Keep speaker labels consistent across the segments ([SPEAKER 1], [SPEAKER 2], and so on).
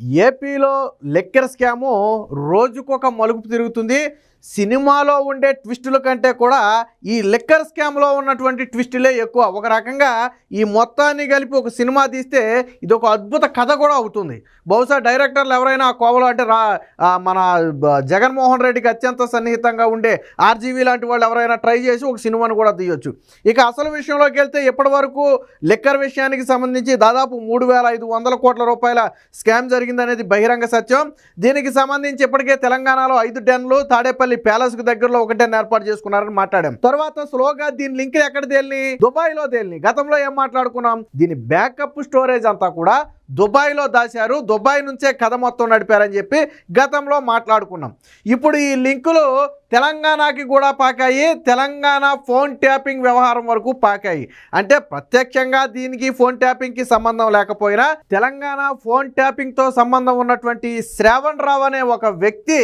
[SPEAKER 1] ఏపీలో liquor scam రోజుకొక మలుపు తిరుగుతుంది. సినిమాలో ఉండే ట్విస్టుల కంటే కూడా ఈ లిక్కర్ స్కామ్లో ఉన్నటువంటి ట్విస్టులే ఎక్కువ. ఒక రకంగా ఈ మొత్తాన్ని కలిపి ఒక సినిమా తీస్తే ఇది ఒక అద్భుత కథ కూడా అవుతుంది. బహుశా డైరెక్టర్లు ఎవరైనా ఆ కోవలో అంటే రా మన జగన్మోహన్ రెడ్డికి అత్యంత సన్నిహితంగా ఉండే ఆర్జీవీ లాంటి వాళ్ళు ఎవరైనా ట్రై చేసి ఒక సినిమాను కూడా తీయొచ్చు. ఇక అసలు విషయంలోకి వెళ్తే ఇప్పటి వరకు లిక్కర్ విషయానికి సంబంధించి దాదాపు మూడు వేల ఐదు వందల కోట్ల రూపాయల స్కామ్ జరిగిందనేది బహిరంగ సత్యం. దీనికి సంబంధించి ఇప్పటికే తెలంగాణలో ఐదు డెన్లు తాడేపల్లి ప్యాలెస్కు దగ్గరలో ఒకటే ఏర్పాటు చేసుకున్నారని మాట్లాడాం. తర్వాత స్లోగా దీని లింక్ ఎక్కడ తేలిని? దుబాయ్లో తేలిని. గతంలో ఏం మాట్లాడుకున్నాం? దీని బ్యాకప్ స్టోరేజ్ అంతా కూడా దుబాయ్లో దాచారు దుబాయ్ నుంచే కథ మొత్తం నడిపారని చెప్పి గతంలో మాట్లాడుకున్నాం. ఇప్పుడు ఈ లింకులు తెలంగాణకి కూడా పాకాయి. తెలంగాణ ఫోన్ ట్యాపింగ్ వ్యవహారం వరకు పాకాయి. అంటే ప్రత్యక్షంగా దీనికి ఫోన్ ట్యాపింగ్కి సంబంధం లేకపోయినా తెలంగాణ ఫోన్ ట్యాపింగ్తో సంబంధం ఉన్నటువంటి శ్రావణ్ రావు అనే ఒక వ్యక్తి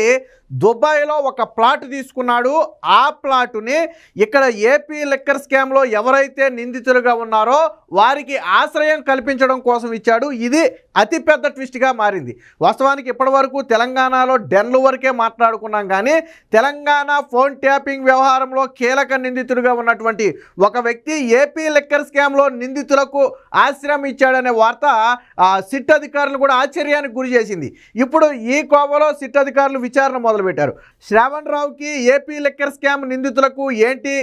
[SPEAKER 1] దుబాయ్లో ఒక ప్లాట్ తీసుకున్నాడు. ఆ ప్లాటుని ఇక్కడ ఏపీ లెక్కర్ స్కామ్లో ఎవరైతే నిందితులుగా ఉన్నారో వారికి ఆశ్రయం కల్పించడం కోసం ఇచ్చాడు. ఇది で అతిపెద్ద ట్విస్ట్గా మారింది. వాస్తవానికి ఇప్పటివరకు తెలంగాణలో డెన్లు వరకే మాట్లాడుకున్నాం కానీ తెలంగాణ ఫోన్ ట్యాపింగ్ వ్యవహారంలో కీలక నిందితుడిగా ఉన్నటువంటి ఒక వ్యక్తి ఏపీ లెక్కర్ స్కామ్లో నిందితులకు ఆశ్రయం ఇచ్చాడనే వార్త ఆ, సిట్ అధికారులు కూడా ఆశ్చర్యానికి గురి చేసింది. ఇప్పుడు ఈ కోవలో సిట్ అధికారులు విచారణ మొదలుపెట్టారు. శ్రావణ్ రావుకి ఏపీ లెక్కర్ స్కామ్ నిందితులకు ఏంటి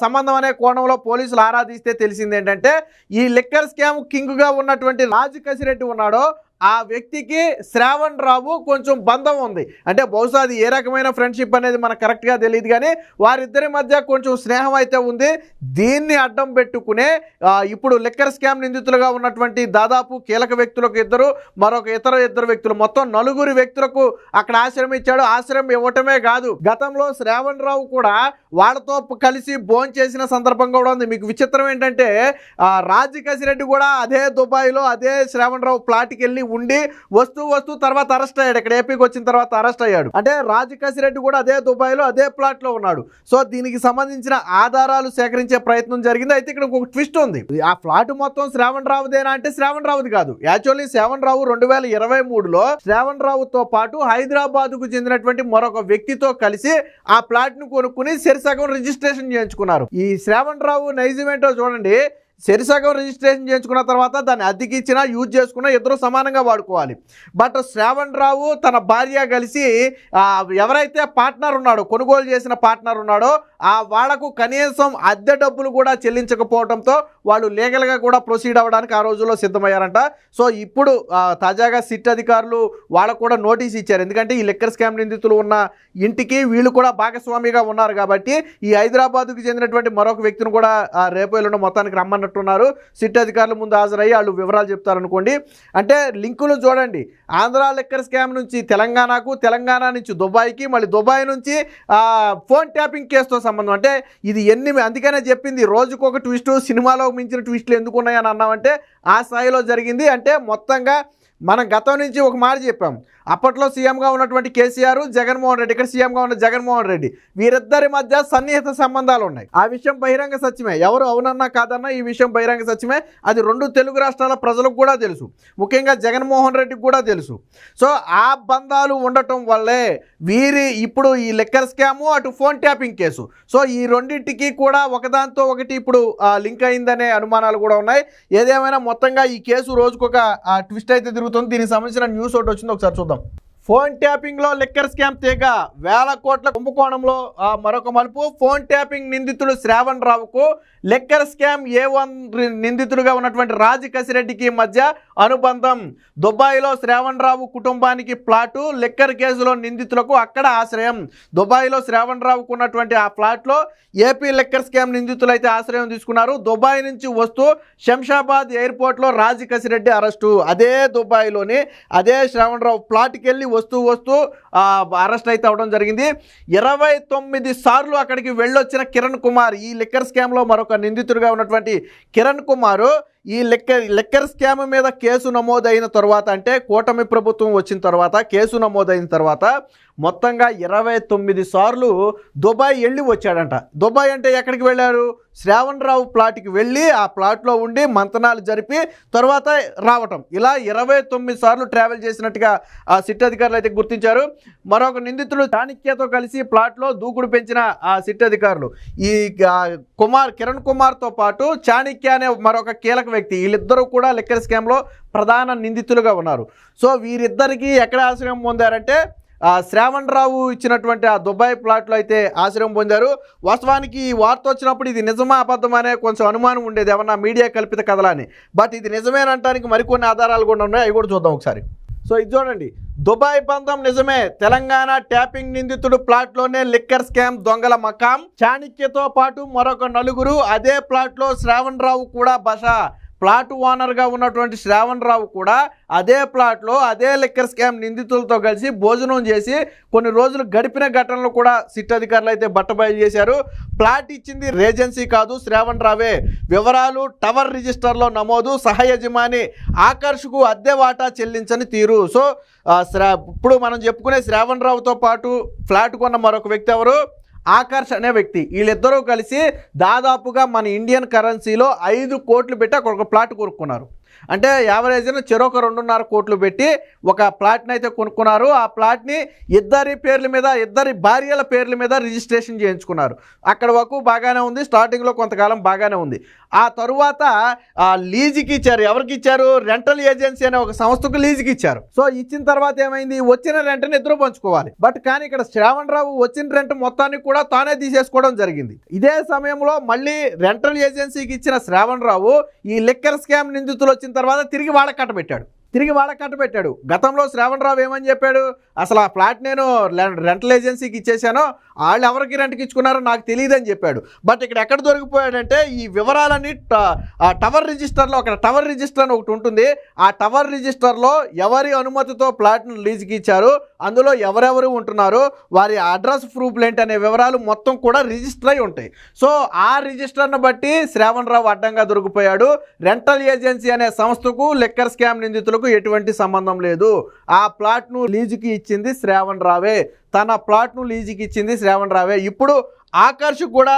[SPEAKER 1] సంబంధం అనే కోణంలో పోలీసులు ఆరాధిస్తే తెలిసింది ఏంటంటే ఈ లెక్కర్ స్కామ్ కింగ్గా ఉన్నటువంటి రాజు కసిరెడ్డి ఉన్నాడు. 바로 ఆ వ్యక్తికి శ్రావణ్ రావు కొంచెం బంధం ఉంది. అంటే బహుశా అది ఏ రకమైన ఫ్రెండ్షిప్ అనేది మనకు కరెక్ట్గా తెలియదు కానీ వారిద్దరి మధ్య కొంచెం స్నేహం అయితే ఉంది. దీన్ని అడ్డం పెట్టుకునే ఇప్పుడు లిక్కర్ స్కామ్ నిందితులుగా ఉన్నటువంటి దాదాపు కీలక వ్యక్తులకు ఇద్దరు మరొక ఇతర ఇద్దరు వ్యక్తులు. మొత్తం నలుగురు వ్యక్తులకు అక్కడ ఆశ్రయం ఇచ్చాడు. ఆశ్రయం ఇవ్వటమే కాదు గతంలో శ్రావణ్ రావు కూడా వాళ్ళతో కలిసి భోజనం చేసిన సందర్భం కూడా ఉంది. మీకు విచిత్రం ఏంటంటే ఆ, కూడా అదే దుబాయ్లో అదే శ్రావణ్ రావు ప్లాట్కి వెళ్ళి ఉండి వస్తూ వస్తూ తర్వాత అరెస్ట్ అయ్యాడు. ఇక్కడ ఏపీకి వచ్చిన తర్వాత అరెస్ట్ అయ్యాడు. అంటే రాజు కసిరెడ్డి కూడా అదే దుబాయ్లో అదే ప్లాట్లో ఉన్నాడు. సో దీనికి సంబంధించిన ఆధారాలు సేకరించే ప్రయత్నం జరిగింది. అయితే ఇక్కడ ఒక ట్విస్ట్ ఉంది. ఆ ఫ్లాట్ మొత్తం శ్రావణ్ రావుదేనా అంటే శ్రావణ్ రావుది కాదు. యాక్చువల్లీ శ్రావణ్ రావు రెండు వేల ఇరవై మూడులో శ్రావణ్ రావుతో పాటు హైదరాబాద్కు చెందినటువంటి మరొక వ్యక్తితో కలిసి ఆ ప్లాట్ను కొనుక్కుని సరిసగం రిజిస్ట్రేషన్ చేయించుకున్నారు. ఈ శ్రావణ్ రావు నైజమేంటో చూడండి. సరిసగం రిజిస్ట్రేషన్ చేయించుకున్న తర్వాత దాన్ని అద్దెకిచ్చినా యూజ్ చేసుకున్నా ఇద్దరు సమానంగా వాడుకోవాలి. బట్ శ్రావణ్ రావు తన భార్య కలిసి ఎవరైతే పార్ట్నర్ ఉన్నాడో కొనుగోలు చేసిన పార్ట్నర్ ఉన్నాడో ఆ వాళ్ళకు కనీసం అద్దె డబ్బులు కూడా చెల్లించకపోవడంతో వాళ్ళు లీగల్గా కూడా ప్రొసీడ్ అవ్వడానికి ఆ రోజుల్లో సిద్ధమయ్యారంట. సో ఇప్పుడు తాజాగా సిట్ అధికారులు వాళ్ళకు కూడా నోటీస్ ఇచ్చారు. ఎందుకంటే ఈ లెక్కర్ స్కామ్ నిందితులు ఉన్న ఇంటికి వీళ్ళు కూడా భాగస్వామిగా ఉన్నారు కాబట్టి ఈ హైదరాబాద్కు చెందినటువంటి మరొక వ్యక్తిని కూడా రేపు ఎల్లుండి మొత్తానికి రమ్మన్నట్టున్నారు. సిట్ అధికారుల ముందు హాజరయ్యి వాళ్ళు వివరాలు చెప్తారనుకోండి. అంటే లింకులు చూడండి. ఆంధ్ర లెక్కర్ స్కామ్ నుంచి తెలంగాణకు తెలంగాణ నుంచి దుబాయ్కి మళ్ళీ దుబాయ్ నుంచి ఫోన్ ట్యాపింగ్ కేసుతో సంబంధం? అంటే ఇది ఎన్ని అందుకనే చెప్పింది రోజుకొక ట్విస్ట్ సినిమాలో మించిన ట్విస్టులు ఎందుకు ఉన్నాయని అన్నామంటే ఆ స్థాయిలో జరిగింది. అంటే మొత్తంగా మనం గతం నుంచి ఒక మాట చెప్పాం. అప్పట్లో సీఎంగా ఉన్నటువంటి కేసీఆర్ జగన్మోహన్ రెడ్డి ఇక్కడ సీఎంగా ఉన్న జగన్మోహన్ రెడ్డి వీరిద్దరి మధ్య సన్నిహిత సంబంధాలు ఉన్నాయి. ఆ విషయం బహిరంగ సత్యమే. ఎవరు అవునన్నా కాదన్నా ఈ విషయం బహిరంగ సత్యమే. అది రెండు తెలుగు రాష్ట్రాల ప్రజలకు కూడా తెలుసు. ముఖ్యంగా జగన్మోహన్ రెడ్డికి కూడా తెలుసు. సో ఆ బంధాలు ఉండటం వల్లే వీరి ఇప్పుడు ఈ లెక్కర్ స్కాము అటు ఫోన్ ట్యాపింగ్ కేసు. సో ఈ రెండింటికి కూడా ఒకదాంతో ఒకటి ఇప్పుడు లింక్ అయిందనే అనుమానాలు కూడా ఉన్నాయి. ఏదేమైనా మొత్తంగా ఈ కేసు రోజుకొక ట్విస్ట్ అయితే తిరుగుతుంది. దీనికి సంబంధించిన న్యూస్ ఒకటి వచ్చింది ఒకసారి చూద్దాం. ఫోన్ ట్యాపింగ్లో లెక్కర్ స్కామ్ తీగ వేల కోట్ల కుంభకోణంలో మరొక మలుపు. ఫోన్ ట్యాపింగ్ నిందితుడు శ్రావణ్ రావుకు లెక్కర్ స్కామ్ ఏ వన్ నిందితుడుగా ఉన్నటువంటి రాజు కసిరెడ్డికి మధ్య అనుబంధం. దుబాయ్లో శ్రావణ్ రావు కుటుంబానికి ప్లాటు లెక్కర్ కేసులో నిందితులకు అక్కడ ఆశ్రయం. దుబాయ్లో శ్రావణ్ రావుకు ఉన్నటువంటి ఆ ప్లాట్లో ఏపీ లెక్కర్ స్కామ్ నిందితులైతే ఆశ్రయం తీసుకున్నారు. దుబాయ్ నుంచి వస్తూ శంషాబాద్ ఎయిర్పోర్ట్లో రాజకసిరెడ్డి అరెస్టు. అదే దుబాయ్లోని అదే శ్రావణ్ రావు ప్లాట్కి వెళ్ళి వస్తూ వస్తూ అరెస్ట్ అయితే అవడం జరిగింది. ఇరవై తొమ్మిది సార్లు అక్కడికి వెళ్ళొచ్చిన కిరణ్ కుమార్ ఈ లిక్కర్ స్కామ్లో మరొక నిందితుడిగా ఉన్నటువంటి కిరణ్ కుమార్ ఈ లెక్క లెక్కర్ స్కామ్ మీద కేసు నమోదైన తర్వాత అంటే కూటమి ప్రభుత్వం వచ్చిన తర్వాత కేసు నమోదైన తర్వాత మొత్తంగా ఇరవై తొమ్మిది సార్లు దుబాయ్ వెళ్ళి వచ్చాడంట. దుబాయ్ అంటే ఎక్కడికి వెళ్ళారు? శ్రావణ్ రావు ప్లాట్కి వెళ్ళి ఆ ప్లాట్లో ఉండి మంతనాలు జరిపి తర్వాత రావటం. ఇలా ఇరవై తొమ్మిది సార్లు ట్రావెల్ చేసినట్టుగా ఆ సిట్ అధికారులు అయితే గుర్తించారు. మరొక నిందితుడు చాణిక్యతో కలిసి ప్లాట్లో దూకుడు పెంచిన ఆ సిట్ అధికారులు. ఈ కుమార్ కిరణ్ కుమార్తో పాటు చాణిక్య అనే మరొక కీలక వ్యక్తి. వీళ్ళిద్దరూ కూడా లిక్కర్ స్కామ్లో ప్రధాన నిందితులుగా ఉన్నారు. సో వీరిద్దరికీ ఎక్కడ ఆశ్రయం పొందారంటే ఆ శ్రావణ్ రావు ఇచ్చినటువంటి ఆ దుబాయ్ ప్లాట్లో అయితే ఆశ్రయం పొందారు. వాస్తవానికి ఈ వార్త వచ్చినప్పుడు ఇది నిజమా అబద్ధమా అనే కొంచెం అనుమానం ఉండేది ఏమన్నా మీడియా కల్పిత కథలా అని. బట్ ఇది నిజమేనంటానికి మరికొన్ని ఆధారాలు కూడా ఉన్నాయి అవి కూడా చూద్దాం ఒకసారి. సో ఇది చూడండి. దుబాయ్ బంధం నిజమే. తెలంగాణ ట్యాపింగ్ నిందితుడు ప్లాట్లోనే లిక్కర్ స్కామ్ దొంగల మకాం. చాణిక్యతో పాటు మరొక నలుగురు అదే ప్లాట్లో శ్రావణ్ రావు కూడా బస. ప్లాట్ ఓనర్గా ఉన్నటువంటి శ్రావణ్ రావు కూడా అదే ప్లాట్లో అదే లిక్కర్ స్కామ్ నిందితులతో కలిసి భోజనం చేసి కొన్ని రోజులు గడిపిన ఘటనలు కూడా సిట్ అధికారులు అయితే బట్టబయలు చేశారు. ప్లాట్ ఇచ్చింది రేజెన్సీ కాదు శ్రావణ్ రావే వివరాలు టవర్ రిజిస్టర్లో నమోదు సహ యజమాని ఆకర్షకు అద్దె వాటా చెల్లించని తీరు. సో శ్రా ఇప్పుడు మనం చెప్పుకునే శ్రావణ్ రావుతో పాటు ఫ్లాట్ కొన్న మరొక వ్యక్తి ఎవరు? ఆకర్ష్ అనే వ్యక్తి. వీళ్ళిద్దరూ కలిసి దాదాపుగా మన ఇండియన్ కరెన్సీలో ఐదు కోట్లు పెట్టి అక్కడ ఒక ప్లాట్ కొనుక్కున్నారు. అంటే యావరేజ్న చెరొక రెండున్నర కోట్లు పెట్టి ఒక ప్లాట్ని అయితే కొనుక్కున్నారు. ఆ ప్లాట్ని ఇద్దరి పేర్ల మీద ఇద్దరి భార్యల పేర్ల మీద రిజిస్ట్రేషన్ చేయించుకున్నారు. అక్కడ వరకు బాగానే ఉంది. స్టార్టింగ్లో కొంతకాలం బాగానే ఉంది. ఆ తరువాత ఆ లీజుకి ఇచ్చారు. ఎవరికి ఇచ్చారు? రెంటల్ ఏజెన్సీ అనే ఒక సంస్థకు లీజుకి ఇచ్చారు. సో ఇచ్చిన తర్వాత ఏమైంది? వచ్చిన రెంట్ని ఇద్దరు పంచుకోవాలి. బట్ కానీ ఇక్కడ శ్రావణ్ రావు వచ్చిన రెంట్ మొత్తాన్ని కూడా తానే తీసేసుకోవడం జరిగింది. ఇదే సమయంలో మళ్ళీ రెంటల్ ఏజెన్సీకి ఇచ్చిన శ్రావణ్ రావు ఈ లిక్కర్ స్కామ్ నిందితులు వచ్చిన తర్వాత తిరిగి వాళ్ళకి కట్టబెట్టాడు తిరిగి వాళ్ళకి కట్టబెట్టాడు గతంలో శ్రావణ్ రావు ఏమని చెప్పాడు? అసలు ఆ ఫ్లాట్ నేను రెంటల్ ఏజెన్సీకి ఇచ్చేసాను వాళ్ళు ఎవరికి రెంట్కి ఇచ్చుకున్నారో నాకు తెలియదని చెప్పాడు. బట్ ఇక్కడ ఎక్కడ దొరికిపోయాడంటే ఈ వివరాలన్నీ ట- ఆ టవర్ రిజిస్టర్లో అక్కడ టవర్ రిజిస్టర్ అని ఒకటి ఉంటుంది. ఆ టవర్ రిజిస్టర్లో ఎవరి అనుమతితో ఫ్లాట్ను లీజుకి ఇచ్చారు? అందులో ఎవరెవరు ఉంటున్నారు? వారి అడ్రస్ ప్రూఫ్లు ఏంటి అనే వివరాలు మొత్తం కూడా రిజిస్టర్ అయి ఉంటాయి. సో ఆ రిజిస్టర్ను బట్టి శ్రావణ్ రావు అడ్డంగా దొరికిపోయాడు. రెంటల్ ఏజెన్సీ అనే సంస్థకు లెక్కర్ స్కామ్ నిందితులకు ఎటువంటి సంబంధం లేదు. ఆ ప్లాట్ను లీజుకి ఇచ్చింది శ్రావణ్ రావే. తన ప్లాట్ను లీజుకి ఇచ్చింది శ్రావణ్ రావే. ఇప్పుడు ఆకర్ష్ కూడా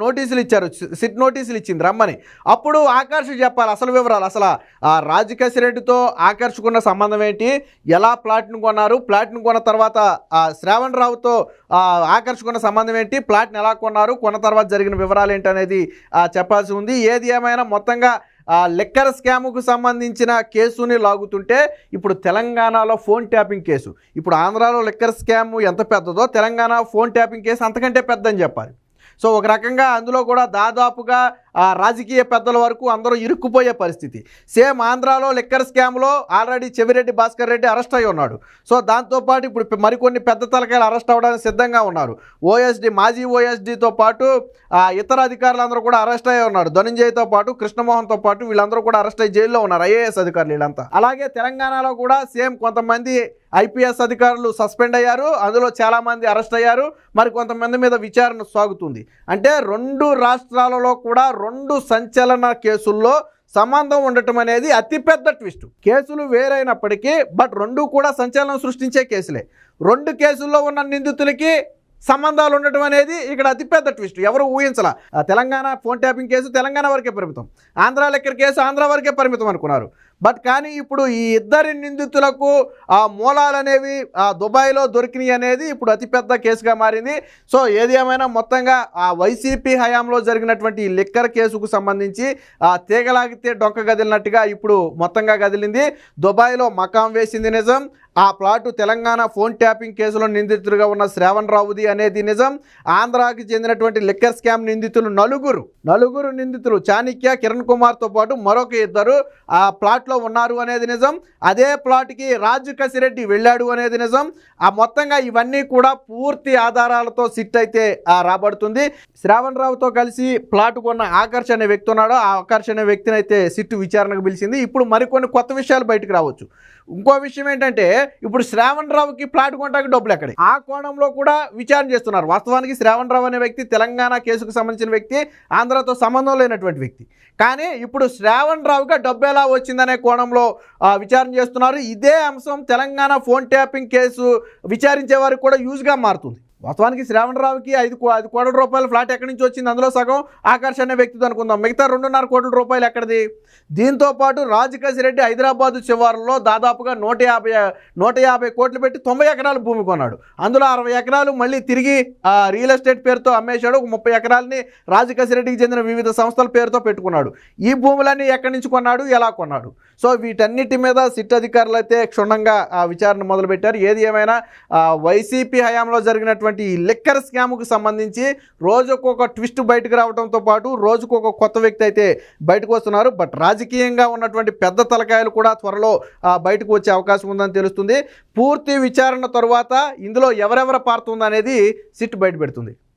[SPEAKER 1] నోటీసులు ఇచ్చారు. సిట్ నోటీసులు ఇచ్చింది. రమ్మని. అప్పుడు ఆకర్ష్ చెప్పాలి అసలు వివరాలు. అసలు ఆ రాజకేశ్ రెడ్డితో ఆకర్షకున్న సంబంధం ఏంటి? ఎలా ప్లాట్ను కొన్నారు? ప్లాట్ను కొన్న తర్వాత శ్రావణ్ రావుతో ఆకర్షకున్న సంబంధం ఏంటి? ప్లాట్ని ఎలా కొన్నారు? కొన్న తర్వాత జరిగిన వివరాలు ఏంటి అనేది చెప్పాల్సి ఉంది. ఏది ఏమైనా మొత్తంగా లెక్కర్ స్కామ్కు సంబంధించిన కేసుని లాగుతుంటే ఇప్పుడు తెలంగాణలో ఫోన్ ట్యాపింగ్ కేసు. ఇప్పుడు ఆంధ్రాలో లెక్కర్ స్కామ్ ఎంత పెద్దదో తెలంగాణ ఫోన్ ట్యాపింగ్ కేసు అంతకంటే పెద్దని చెప్పాలి. సో ఒక రకంగా అందులో కూడా దాదాపుగా రాజకీయ పెద్దల వరకు అందరూ ఇరుక్కుపోయే పరిస్థితి. సేమ్ ఆంధ్రాలో లిక్కర్ స్కామ్లో ఆల్రెడీ చెవిరెడ్డి భాస్కర్ రెడ్డి అరెస్ట్ అయి ఉన్నాడు. సో దాంతోపాటు ఇప్పుడు మరికొన్ని పెద్ద తలకాయలు అరెస్ట్ అవ్వడానికి సిద్ధంగా ఉన్నారు. ఓఎస్డి మాజీ ఓఎస్డితో పాటు ఇతర అధికారులందరూ కూడా అరెస్ట్ అయ్యి ఉన్నారు. ధనంజయ్తో పాటు కృష్ణమోహన్తో పాటు వీళ్ళందరూ కూడా అరెస్ట్ అయ్యి జైల్లో ఉన్నారు ఐఏఎస్ అధికారులు వీళ్ళంతా. అలాగే తెలంగాణలో కూడా సేమ్ కొంతమంది ఐపీఎస్ అధికారులు సస్పెండ్ అయ్యారు. అందులో చాలామంది అరెస్ట్ అయ్యారు. మరి కొంతమంది మీద విచారణ సాగుతుంది. అంటే రెండు రాష్ట్రాలలో కూడా రెండు సంచలన కేసుల్లో సంబంధం ఉండటం అనేది అతిపెద్ద ట్విస్ట్. కేసులు వేరైనప్పటికీ బట్ రెండు కూడా సంచలనం సృష్టించే కేసులే. రెండు కేసుల్లో ఉన్న నిందితులకి సంబంధాలు ఉండటం అనేది ఇక్కడ అతిపెద్ద ట్విస్ట్. ఎవరు ఊహించాల? ఆ Telangana phone tapping case Telangana వరకే పరిమితం. ఆంధ్ర లెక్కర్ కేసు ఆంధ్ర వరకే పరిమితం అనుకున్నారు. బట్ కానీ ఇప్పుడు ఈ ఇద్దరి నిందితులకు ఆ మూలాలు అనేవి ఆ దుబాయ్లో దొరికినాయి అనేది ఇప్పుడు అతిపెద్ద కేసుగా మారింది. సో ఏది ఏమైనా మొత్తంగా ఆ వైసీపీ హయాంలో జరిగినటువంటి ఈ లిక్కర్ కేసుకు సంబంధించి ఆ తీగలాగితే డొంక గదిలినట్టుగా ఇప్పుడు మొత్తంగా గదిలింది. దుబాయ్లో మకాం వేసింది నిజం. ఆ ప్లాటు తెలంగాణ ఫోన్ ట్యాపింగ్ కేసులో నిందితుడిగా ఉన్న శ్రావణ్ రావుది అనేది నిజం. ఆంధ్రాకి చెందినటువంటి లిక్కర్ స్కామ్ నిందితులు నలుగురు. నలుగురు నిందితులు చాణిక్య కిరణ్ కుమార్తో పాటు మరొక ఇద్దరు. ఆ ప్లాట్ ప్లాట్లో ఉన్నారు అనేది నిజం. అదే ప్లాట్కి రాజు కసిరెడ్డి వెళ్ళాడు అనేది నిజం. ఆ మొత్తంగా ఇవన్నీ కూడా పూర్తి ఆధారాలతో సిట్ అయితే రాబడుతుంది. శ్రావణ్ రావుతో కలిసి ప్లాట్ కొన్న ఆకర్ష్ అనే వ్యక్తి ఉన్నాడు. ఆ ఆకర్ష్ అనే వ్యక్తిని అయితే సిట్ విచారణకు పిలిచింది. ఇప్పుడు మరికొన్ని కొత్త విషయాలు బయటకు రావచ్చు. ఇంకో విషయం ఏంటంటే ఇప్పుడు శ్రావణ్ రావుకి ప్లాట్ కొంటాకి డబ్బులు ఎక్కడ? ఆ కోణంలో కూడా విచారణ చేస్తున్నారు. వాస్తవానికి శ్రావణ్ రావు అనే వ్యక్తి తెలంగాణ కేసుకు సంబంధించిన వ్యక్తి ఆంధ్రతో సంబంధం లేనటువంటి వ్యక్తి. కానీ ఇప్పుడు శ్రావణ్ రావుగా డబ్బు ఎలా వచ్చిందనే కోణంలో విచారణ చేస్తున్నారు. ఇదే అంశం తెలంగాణ ఫోన్ ట్యాపింగ్ కేసు విచారించే వారికి కూడా యూజ్గా మారుతుంది. వాస్తవానికి శ్రావణరావుకి ఐదు కో- ఐదు కోట్ల రూపాయల ఫ్లాట్ ఎక్కడి నుంచి వచ్చింది? అందులో సగం ఆకర్షణ అనే వ్యక్తితో అనుకుందాం. మిగతా రెండున్నర కోట్ల రూపాయలు ఎక్కడిది? దీంతో పాటు రెడ్డి హైదరాబాద్ శివారులో దాదాపుగా నూట యాభై నూట యాభై కోట్లు పెట్టి తొంభై ఎకరాలు భూమి కొన్నాడు. అందులో అరవై ఎకరాలు మళ్ళీ తిరిగి రియల్ ఎస్టేట్ పేరుతో అమ్మేశాడు. ఒక ముప్పై ఎకరాలని రాజకేశ్ రెడ్డికి చెందిన వివిధ సంస్థల పేరుతో పెట్టుకున్నాడు. ఈ భూములన్నీ ఎక్కడి నుంచి కొన్నాడు? ఎలా కొన్నాడు? సో వీటన్నిటి మీద సిట్ అధికారులు అయితే క్షుణ్ణంగా విచారణ మొదలుపెట్టారు. ఏది ఏమైనా వైసీపీ హయాంలో జరిగినటువంటి ఈ లిక్కర్ స్కామ్కు సంబంధించి రోజుకొక ట్విస్ట్ బయటకు రావడంతో పాటు రోజుకొక కొత్త వ్యక్తి అయితే బయటకు వస్తున్నారు. బట్ రాజకీయంగా ఉన్నటువంటి పెద్ద తలకాయలు కూడా త్వరలో బయటకు వచ్చే అవకాశం ఉందని తెలుస్తుంది. పూర్తి విచారణ తరువాత ఇందులో ఎవరెవరు పారుతుంది అనేది సిట్ బయట పెడుతుంది.